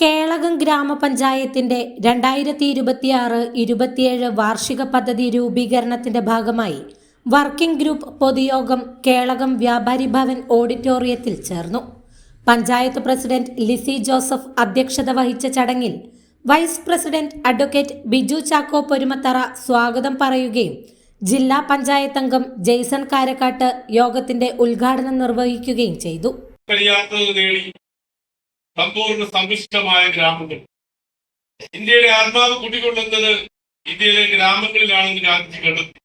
കേളകം ഗ്രാമപഞ്ചായത്തിന്റെ രണ്ടായിരത്തി ഇരുപത്തിയാറ് ഇരുപത്തിയേഴ് വാർഷിക പദ്ധതി രൂപീകരണത്തിന്റെ ഭാഗമായി വർക്കിംഗ് ഗ്രൂപ്പ് പൊതുയോഗം കേളകം വ്യാപാരി ഭവൻ ഓഡിറ്റോറിയത്തിൽ ചേർന്നു. പഞ്ചായത്ത് പ്രസിഡന്റ് ലിസി ജോസഫ് അധ്യക്ഷത വഹിച്ച ചടങ്ങിൽ vice president advocate Biju Chacko Porumathara സ്വാഗതം പറയുകയും ജില്ലാ പഞ്ചായത്ത് അംഗം ജെയ്സൺ കാരക്കാട്ട് യോഗത്തിന്റെ ഉദ്ഘാടനം നിർവഹിക്കുകയും ചെയ്തു. സമ്പൂർണ സമ്പുഷ്ടമായ ഗ്രാമങ്ങൾ. ഇന്ത്യയുടെ ആത്മാവ് കുടികൊള്ളുന്നത് ഇന്ത്യയിലെ ഗ്രാമങ്ങളിലാണെന്ന് ഗാന്ധിജി കണ്ടെത്തി.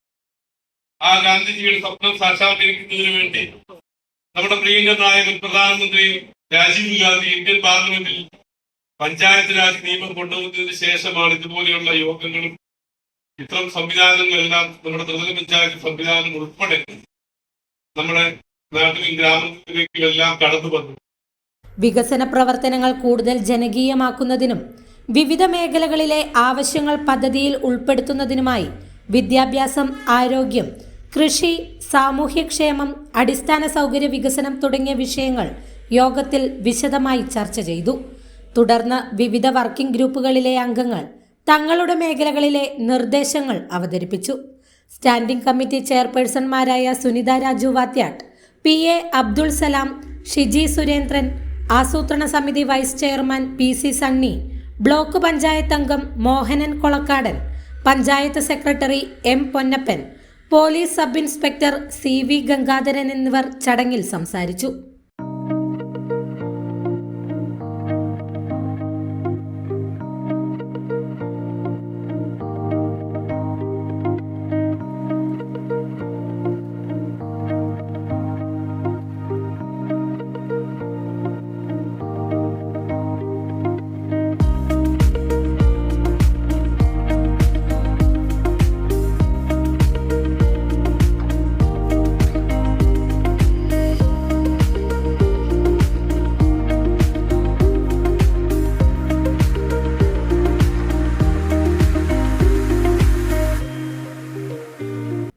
ആ ഗാന്ധിജിയുടെ സ്വപ്നം സാക്ഷാത്കരിക്കുന്നതിന് വേണ്ടി നമ്മുടെ പ്രിയങ്കരനായ നായകൻ പ്രധാനമന്ത്രി രാജീവ് ഗാന്ധി ഇന്ത്യൻ പാർലമെന്റിൽ പഞ്ചായത്ത് രാജ് നിയമം കൊണ്ടുവന്നതിന് ശേഷമാണ് ഇതുപോലെയുള്ള യോഗങ്ങളും ഇത്തരം സംവിധാനങ്ങളെല്ലാം നമ്മുടെ ത്രിതല പഞ്ചായത്ത് സംവിധാനം ഉൾപ്പെടെ നമ്മുടെ നാട്ടിലും ഗ്രാമങ്ങളിലേക്കും എല്ലാം കടന്നു വന്നു വികസന പ്രവർത്തനങ്ങൾ കൂടുതൽ ജനകീയമാക്കുന്നതിനും വിവിധ മേഖലകളിലെ ആവശ്യങ്ങൾ പദ്ധതിയിൽ ഉൾപ്പെടുത്തുന്നതിനുമായി വിദ്യാഭ്യാസം ആരോഗ്യം കൃഷി സാമൂഹ്യക്ഷേമം അടിസ്ഥാന സൗകര്യ വികസനം തുടങ്ങിയ വിഷയങ്ങൾ യോഗത്തിൽ വിശദമായി ചർച്ച ചെയ്തു. തുടർന്ന് വിവിധ വർക്കിംഗ് ഗ്രൂപ്പുകളിലെ അംഗങ്ങൾ തങ്ങളുടെ മേഖലകളിലെ നിർദ്ദേശങ്ങൾ അവതരിപ്പിച്ചു. സ്റ്റാൻഡിംഗ് കമ്മിറ്റി ചെയർപേഴ്സൺമാരായ സുനിത രാജു വാത്യാട്ട് പി എ അബ്ദുൾ സലാം ഷിജി സുരേന്ദ്രൻ ആസൂത്രണ സമിതി vice chairman P C Sunny block panchayat അംഗം Mohanan Kolakkadan panchayat secretary M Ponnappan police sub inspector C V Gangadharan എന്നിവർ ചടങ്ങിൽ സംസാരിച്ചു.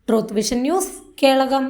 Truth vision news Kelakam